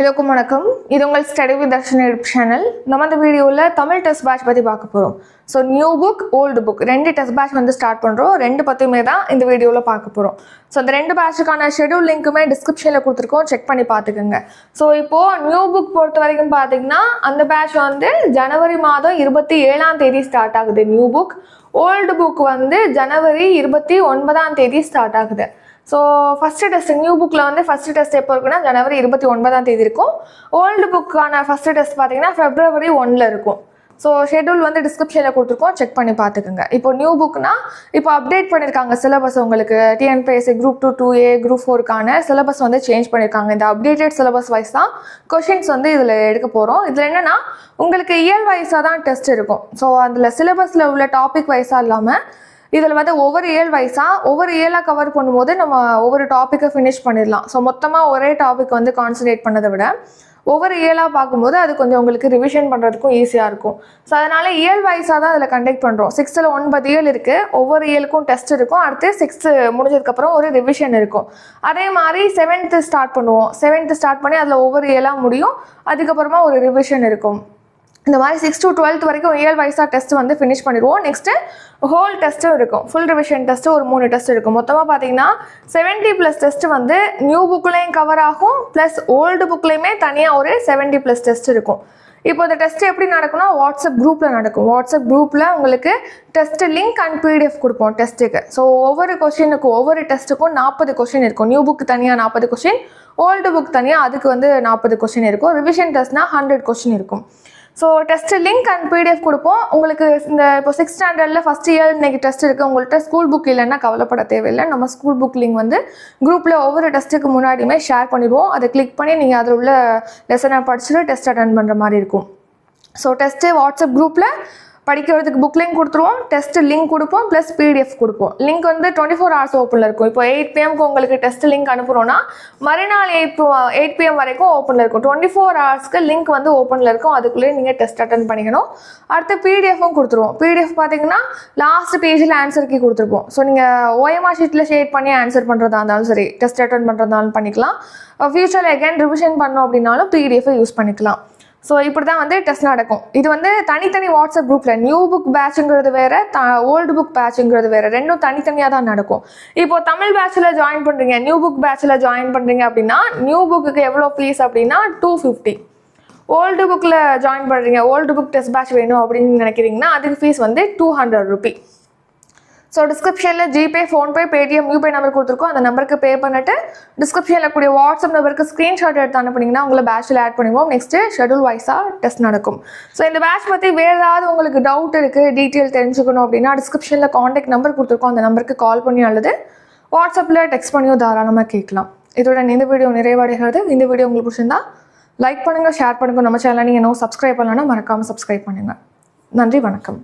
எல்லோருக்கும் வணக்கம். இது உங்கள் study with Darshan YouTube channel நம்ம இந்த வீடியோவில் தமிழ் டெஸ்ட் பேட்ச் பற்றி பார்க்க போகிறோம் so new book old book ரெண்டு டெஸ்ட் பேட்ச் வந்து ஸ்டார்ட் பண்ணுறோம் ரெண்டு பற்றியுமே தான் இந்த வீடியோவில் பார்க்க போகிறோம் ஸோ அந்த ரெண்டு பேட்சுக்கான ஷெடியூல் லிங்க்குமே டிஸ்கிரிப்ஷனில் கொடுத்துருக்கோம். செக் பண்ணி பார்த்துக்கோங்க. ஸோ இப்போது நியூ புக் பொறுத்த வரைக்கும் பார்த்தீங்கன்னா அந்த பேட்ச் வந்து ஜனவரி மாதம் இருபத்தி ஏழாம் தேதி ஸ்டார்ட் ஆகுது. நியூ புக் ஓல்டு புக் வந்து ஜனவரி இருபத்தி ஒன்பதாம் தேதி ஸ்டார்ட் ஆகுது. ஸோ ஃபஸ்ட்டு டெஸ்ட் நியூ புக்கில் வந்து ஃபஸ்ட்டு டெஸ்ட் எப்போ இருக்குன்னா ஜனவரி இருபத்தி ஒன்பதாம் தேதி இருக்கும். ஓல்டு புக்கான ஃபஸ்ட்டு டெஸ்ட் பார்த்தீங்கன்னா ஃபெப்ரவரி ஒன்ல இருக்கும். ஸோ ஷெட்யூல் வந்து டிஸ்கிரிப்ஷனில் கொடுத்துருக்கோம். செக் பண்ணி பார்த்துக்குங்க இப்போ நியூ புக்னா இப்போ அப்டேட் பண்ணியிருக்காங்க சிலபஸ் உங்களுக்கு. TNPSC group two two A group ஃபோருக்கான syllabus வந்து சேஞ்ச் பண்ணியிருக்காங்க இந்த அப்டேட்டட் சிலபஸ் வைஸ் தான் கொஷின்ஸ் வந்து இதில் எடுக்க போகிறோம் இதில் என்னென்னா உங்களுக்கு இயல் வைஸாக தான் டெஸ்ட் இருக்கும். ஸோ அதில் சிலபஸில் உள்ள டாபிக் வைஸாக இல்லாமல் இதில் வந்து ஒவ்வொரு இயல் வைஸாக ஒவ்வொரு ஏழாக கவர் பண்ணும்போது நம்ம ஒவ்வொரு டாப்பிக்கை ஃபினிஷ் பண்ணிடலாம். ஸோ மொத்தமாக ஒரே டாபிக் வந்து கான்சன்ட்ரேட் பண்ணதை விட ஒவ்வொரு இயலாக பார்க்கும்போது அது கொஞ்சம் உங்களுக்கு ரிவிஷன் பண்ணுறதுக்கும் ஈஸியாக இருக்கும். ஸோ அதனால் இயல் வைஸாக தான் அதில் கண்டக்ட் பண்ணுறோம் சிக்ஸ்த்தில் ஒன்பது இயல் இருக்குது ஒவ்வொரு இயலுக்கும் டெஸ்ட் இருக்கும். அடுத்து சிக்ஸ்த்து முடிஞ்சதுக்கப்புறம் ஒரு ரிவிஷன் இருக்கும். அதே மாதிரி செவன்த்து ஸ்டார்ட் பண்ணுவோம். செவன்த்து ஸ்டார்ட் பண்ணி அதில் ஒவ்வொரு இயலாக முடியும். அதுக்கப்புறமா ஒரு ரிவிஷன் இருக்கும். இந்த மாதிரி சிக்ஸ் டு டுவெல்த் வரைக்கும் இயல் வைஸாக டெஸ்ட் வந்து ஃபினிஷ் பண்ணிடுவோம். நெக்ஸ்ட்டு ஹோல் டெஸ்ட்டும் இருக்கும். ஃபுல் ரிவிஷன் டெஸ்ட்டு ஒரு மூணு டெஸ்ட் இருக்கும். மொத்தமாக பார்த்தீங்கன்னா செவன்ட்டி ப்ளஸ் டெஸ்ட் வந்து நியூ புக்லேயும் கவர் ஆகும். ப்ளஸ் ஓல்டு புக்லேயுமே தனியாக ஒரு செவன்ட்டி ப்ளஸ் டெஸ்ட் இருக்கும். இப்போ இந்த டெஸ்ட் எப்படி நடக்கும்னா வாட்ஸ்அப் குரூப்பில் நடக்கும். வாட்ஸ்அப் குரூப்பில் உங்களுக்கு டெஸ்ட் லிங்க் அண்ட் பிடிஎஃப் கொடுப்போம் டெஸ்ட்டுக்கு ஸோ ஒவ்வொரு கொஷினுக்கும் ஒவ்வொரு டெஸ்ட்டுக்கும் நாற்பது கொஷின் இருக்கும். நியூ புக் தனியாக நாற்பது கொஷின் ஓல்டு புக் தனியாக அதுக்கு வந்து நாற்பது கொஷின் இருக்கும். ரிவிஷன் டெஸ்ட்னா ஹண்ட்ரட் கொஷின் இருக்கும். So test link and PDF கொடுப்போம். உங்களுக்கு இந்த இப்போ சிக்ஸ் ஸ்டாண்டர்டில் ஃபஸ்ட் இயர் இன்னைக்கு டெஸ்ட் இருக்குது உங்கள்கிட்ட ஸ்கூல் புக் இல்லைன்னா கவலைப்பட தேவையில்லை. நம்ம ஸ்கூல் புக் லிங்க் வந்து குரூப்பில் ஒவ்வொரு டெஸ்ட்டுக்கு முன்னாடியுமே ஷேர் பண்ணிடுவோம். அதை கிளிக் பண்ணி நீங்கள் அதில் உள்ள லெசனை படிச்சுட்டு டெஸ்ட் அட்டன் பண்ணுற மாதிரி இருக்கும். ஸோ டெஸ்ட்டு வாட்ஸ்அப் குரூப்பில் படிக்கிறதுக்கு புக் லிங்க் கொடுத்துருவோம் டெஸ்ட் லிங்க் கொடுப்போம் ப்ளஸ் பிடிஎஃப் கொடுப்போம். லிங்க் வந்து டுவெண்ட்டி ஃபோர் ஹவர்ஸ் ஓப்பனில் இருக்கும். இப்போ எயிட் பிஎம்க்கு உங்களுக்கு டெஸ்ட் லிங்க் அனுப்புகிறோன்னா மறுநாள் எயிட் எயிட் பிஎம் வரைக்கும் ஓப்பனில் இருக்கும். டுவெண்ட்டி ஃபோர் ஹவர்ஸ்க்கு லிங்க் வந்து ஓப்பனில் இருக்கும். அதுக்குள்ளேயே நீங்கள் டெஸ்ட் அட்டன் பண்ணிக்கணும். அடுத்து பிடிஎஃப்பும் கொடுத்துருவோம். பிடிஎஃப் பார்த்தீங்கன்னா லாஸ்ட் பேஜில் ஆன்சர் கீ கொடுத்துருப்போம். ஸோ நீங்கள் ஓஎம்ஆர் ஷீட்டில் ஷேட் பண்ணி ஆன்சர் பண்ணுறதா இருந்தாலும் சரி டெஸ்ட் அட்டன் பண்ணுறதாலும் பண்ணிக்கலாம். ஃபியூச்சரில் எகைன் ரிவிஷன் பண்ணோம் அப்படின்னாலும் பிடிஎஃபை யூஸ் பண்ணிக்கலாம். ஸோ இப்படி தான் வந்து டெஸ்ட் நடக்கும். இது வந்து தனித்தனி வாட்ஸ்அப் குரூப்பில் நியூ புக் பேட்சுங்கிறது வேறு த ஓல்டு புக் பேட்சுங்கிறது வேறு. ரெண்டும் தனித்தனியாக தான் நடக்கும். இப்போ தமிழ் பேட்சில் ஜாயின் பண்ணுறீங்க நியூ புக் பேட்சில் ஜாயின் பண்ணுறீங்க அப்படின்னா நியூ புக்குக்கு எவ்வளோ ஃபீஸ் அப்படின்னா டூ ஃபிஃப்டி ஓல்டு புக்கில் ஜாயின் பண்ணுறீங்க ஓல்டு புக் டெஸ்ட் பேட்ச் வேணும் அப்படின்னு நினைக்கிறீங்கன்னா அதுக்கு ஃபீஸ் வந்து டூ ஹண்ட்ரட் ருபி ஸோ டிஸ்கிரிப்ஷனில் ஜிபே ஃபோன்பே பேடிஎம் யூபே நம்பர் கொடுத்துருக்கோம். அந்த நம்பருக்கு பே பண்ணிட்டு டிஸ்கிரிப்ஷனில் கூடிய வாட்ஸ்அப் நம்பருக்கு ஸ்க்ரீன்ஷாட் எடுத்து அனுப்புனீங்கன்னா உங்களை பேட்சில் ஆட் பண்ணுவோம். நெக்ஸ்ட்டு ஷெடியூல் வைஸாக டெஸ்ட் நடக்கும். ஸோ இந்த பேட்ச் பற்றி வேறு ஏதாவது உங்களுக்கு டவுட் இருக்குது டீட்டெயில் தெரிஞ்சுக்கணும் அப்படின்னா டிஸ்கிரிப்ஷனில் காண்டாக்ட் நம்பர் கொடுத்துருக்கோம். அந்த நம்பருக்கு கால் பண்ணி அல்லது வாட்ஸ்அப்பில் டெக்ஸ்ட் பண்ணியோ தாராளமாக கேட்கலாம். இதோட இந்த வீடியோ நிறைவடைகிறது. இந்த வீடியோ உங்களுக்கு பிடிச்சிருந்தா லைக் பண்ணுங்கள் ஷேர் பண்ணுங்கள் நம்ம சேனலை நீங்கள் இன்னும் சப்ஸ்கிரைப் பண்ணலன்னா மறக்காமல் சப்ஸ்கிரைப் பண்ணுங்கள் நன்றி வணக்கம்.